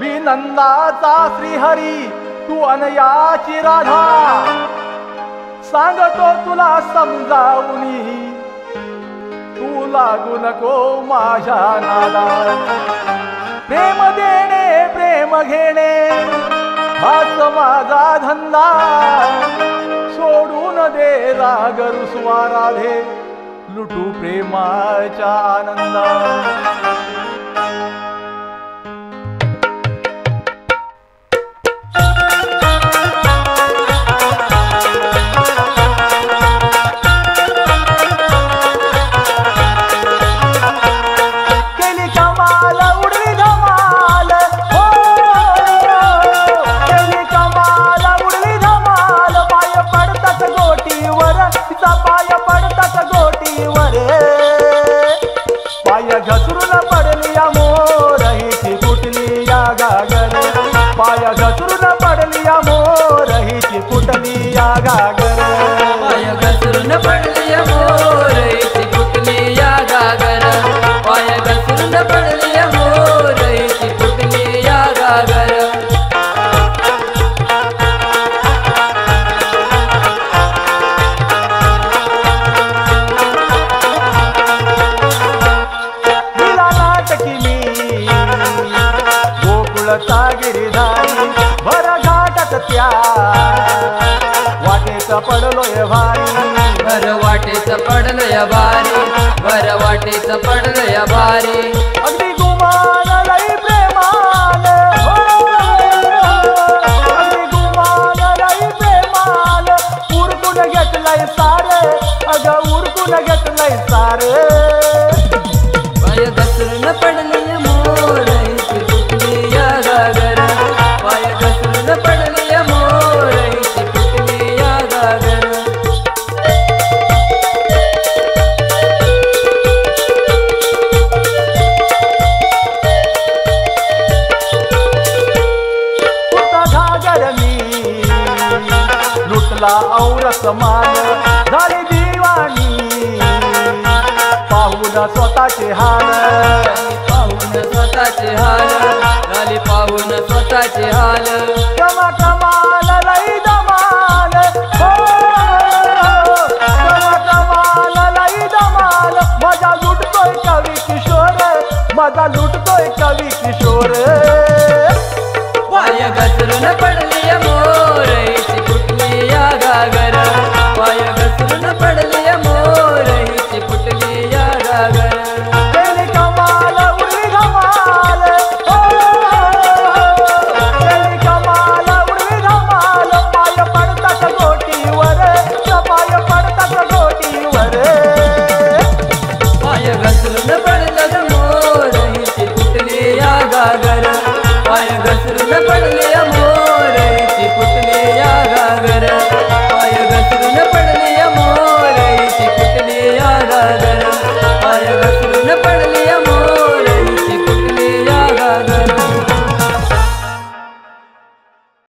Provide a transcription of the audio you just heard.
मी नंदाचा श्रीहरी, तू अनयाची राधा. सांगतो तुला समजावून तू लागू नको माझ्या नादा प्रेम देणे, प्रेम घेणे, हाच माझा धंदा. सोडून दे राग रुसवा राधे. लुटू प्रेमाच्या आनंदा पाय घसरून पडली या मोर हिची फुटली या गागर। पाय घसरून पडली मोर इथे फुटली या गागर। पाय घसरून पडली मोर इथे फुटली या गागर। तिला नाटकी मी वाटेत पडलोय भारी। भर वाटेच पडलं या बारी भर वाटेच पडलं या बारी अगदी गुमान लई प्रेमान अगदी गुमान लई प्रेमान उरकून घेतलंय सारे अग उरकून घेतलंय सारे। लुटला औरस मान झाली दिवाणी. पाहून स्वतःचे हाल. पाहून स्वतःचे हाल. झाली पाहून स्वतःचे हाल. कमा कमाल लई दमाल हो. कमा कमाल लई दमाल माझा लुटतोय कवी किशोर. माझा लुटतोय कवी किशोर. पाय घसरून पडली मोर